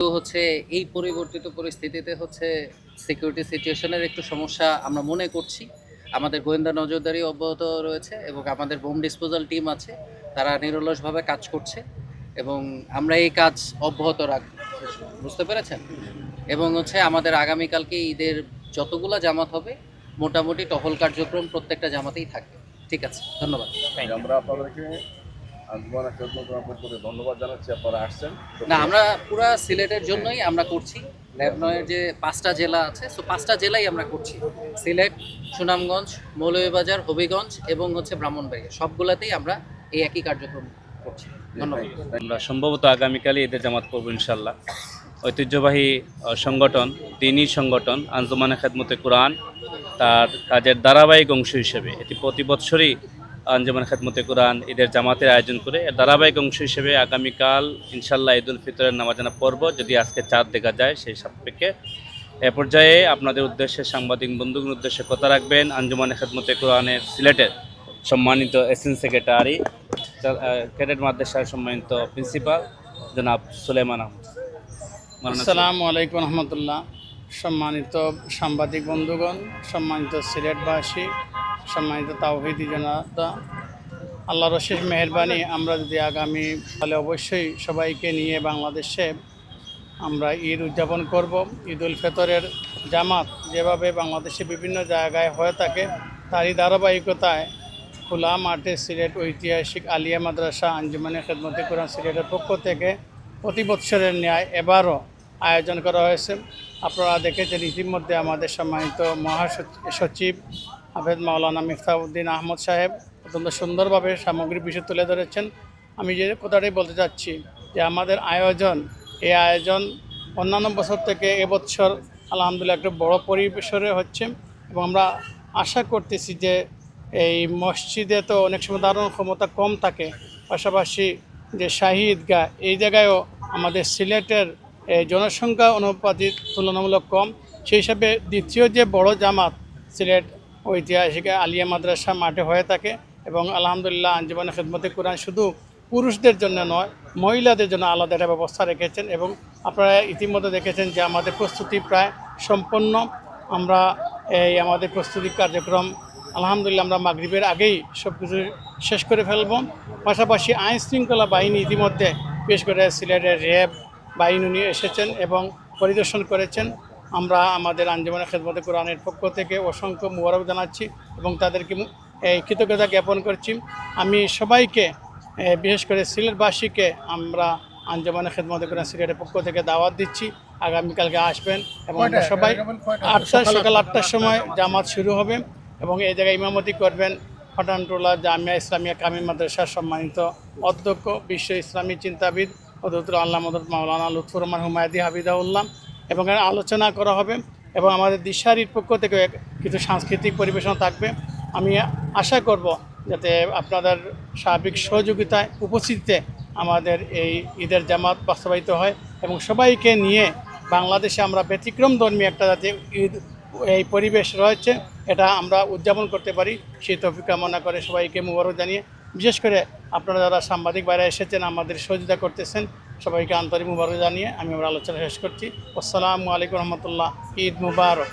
তো হচ্ছে এই পরিবর্তিত পরিস্থিতিতে হচ্ছে সিকিউরিটি সিচুয়েশনের একটু সমস্যা আমরা মনে করছি। আমাদের গোয়েন্দা নজরদারি অব্যাহত রয়েছে এবং আমাদের বোম ডিসপোজাল টিম আছে তারা নিরলসভাবে কাজ করছে এবং আমরা এই কাজ অব্যাহত রাখব বুঝতে পেরেছেন? এবং হচ্ছে আমাদের আগামীকালকে ঈদের যতগুলা জামাত হবে মোটামুটি টহল কার্যক্রম প্রত্যেকটা জামাতেই থাকবে। ঠিক আছে ধন্যবাদ। আমরা আপনাদেরকে ধন্যবাদ জানাচ্ছি আপনারা আসছেন। না আমরা পুরা সিলেটের জন্যই আমরা করছি। ল্যাবনয়ের যে পাঁচটা জেলা আছে সো পাঁচটা জেলাই আমরা করছি। সিলেট সুনামগঞ্জ মৌলভীবাজার হবিগঞ্জ এবং হচ্ছে ব্রাহ্মণবাড়িয়া। সবগুলাতেই আমরা এই একই কার্যক্রম করছি। ধন্যবাদ। আমরা সম্ভবত আগামীকালই ঈদের জামাত করব ইনশাল্লাহ ঐতিহ্যবাহী সংগঠন দিনী সংগঠন আঞ্জুমানে খেদমতে কোরআন তার কাজের ধারাবাহিক অংশ হিসেবে। এটি প্রতি বছরই আঞ্জুমান খেদমতে কোরআন, ঈদের জামাতের আয়োজন করে ধারাবাহিক অংশ হিসেবে আগামীকাল ইনশাল্লাহ ঈদুল ফিতরের নামাজানা পর্ব যদি আজকে চাঁদ দেখা যায় সেই সাপেক্ষে। এ পর্যায়ে আপনাদের উদ্দেশ্যে সাংবাদিক বন্ধুদের উদ্দেশ্যে কথা রাখবেন আঞ্জুমানে খেদমতে কোরআনের সিলেটের সম্মানিত এসএন সেক্রেটারি ক্যাডেট মাদ্রাসার সম্মানিত প্রিন্সিপাল, জনাব সুলেমান আহমদ। আসসালামু আলাইকুম রহমতুল্লাহ। সম্মানিত সাংবাদিক বন্ধুগণ, সম্মানিত সিলেটবাসী সম্মানিত তাওহিদি জনতা, আল্লাহর অশেষ মেহরবানি, আমরা যদি আগামী তাহলে অবশ্যই সবাইকে নিয়ে বাংলাদেশে আমরা ঈদ উদযাপন করব। ঈদ উল ফিতরের জামাত যেভাবে বাংলাদেশে বিভিন্ন জায়গায় হয়ে থাকে, তারই ধারাবাহিকতায় খোলা মাঠে সিলেট ঐতিহাসিক আলিয়া মাদ্রাসা আঞ্জুমানে খেদমতি কোরআন সিলেটের পক্ষ থেকে প্রতি বৎসরের ন্যায় এবারও আয়োজন করা হয়েছে। আপনারা দেখেছেন ইতিমধ্যে আমাদের সম্মানিত মহাসচিব হাফেজ মাওলানা মিফতাউদ্দিন আহমদ সাহেব অত্যন্ত সুন্দরভাবে সামগ্রিক বিষয় তুলে ধরেছেন। আমি যে কথাটাই বলতে চাচ্ছি যে আমাদের আয়োজন, এই আয়োজন অন্যান্য বছর থেকে এবছর আলহামদুলিল্লাহ একটু বড় পরিবেশরে হচ্ছে এবং আমরা আশা করতেছি যে এই মসজিদে তো অনেক সময় দারুণ ক্ষমতা কম থাকে। পাশাপাশি যে শাহী ঈদগাহ এই জায়গায়ও আমাদের সিলেটের জনসংখ্যা অনুপাতিক তুলনামূলক কম। সেই হিসাবে দ্বিতীয় যে বড় জামাত সিলেট ঐতিহাসিক আলিয়া মাদ্রাসা মাঠে হয়ে থাকে এবং আলহামদুলিল্লাহ আঞ্জুমানে খেদমতে কোরআন শুধু পুরুষদের জন্য নয়, মহিলাদের জন্য আলাদা একটা ব্যবস্থা রেখেছেন এবং আপনারা ইতিমধ্যে দেখেছেন যে আমাদের প্রস্তুতি প্রায় সম্পন্ন। আমরা এই আমাদের প্রস্তুতি কার্যক্রম, আলহামদুলিল্লাহ আমরা মাগরিবের আগেই সব কিছু শেষ করে ফেলব। পাশাপাশি আইন শৃঙ্খলা বাহিনী ইতিমধ্যে বিশেষ করে সিলেটের র্যাব, বাহিনী এসেছেন এবং পরিদর্শন করেছেন। আমরা আমাদের আঞ্জুমানের খেদমতে কোরআনের পক্ষ থেকে অসংখ্য মুবারক জানাচ্ছি এবং তাদেরকে কৃতজ্ঞতা জ্ঞাপন করছি। আমি সবাইকে বিশেষ করে সিলেটবাসীকে আমরা আঞ্জমানের খেদমতে কোরআন সিলেটের পক্ষ থেকে দাওয়াত দিচ্ছি। আগামীকালকে আসবেন এবং সবাই আটটা সকাল আটটার সময় জামাত শুরু হবে এবং এই জায়গায় ইমামতি করবেন হঠানটোলা জামিয়া ইসলামিয়া কামিল মাদ্রাসার সম্মানিত অধ্যক্ষ বিশ্ব ইসলামী চিন্তাবিদ অদুত্র আল্লাহ মদত মাওলানা লুৎফুর রহমান হুমায়দি হাবিদাউল্লাহ এবং আলোচনা করা হবে এবং আমাদের দিশারির পক্ষ থেকে কিছু সাংস্কৃতিক পরিবেশন থাকবে। আমি আশা করব যাতে আপনাদের স্বাভাবিক সহযোগিতায় উপস্থিতিতে আমাদের এই ঈদের জামাত বাস্তবায়িত হয় এবং সবাইকে নিয়ে বাংলাদেশে আমরা ব্যতিক্রম ধর্মী একটা যাতে ঈদ, এই পরিবেশ রয়েছে, এটা আমরা উদযাপন করতে পারি। সেই তফিক কামনা করে সবাইকে মুবারক জানিয়ে, বিশেষ করে আপনারা যারা সাংবাদিক বাইরে এসেছেন, আমাদের সহযোগিতা করতেছেন সবাইকে আন্তরিক মুবারক জানিয়ে আমি আমার আলোচনা শেষ করছি। আসসালামু আলাইকুম রহমতুল্লাহ। ঈদ মুবারক।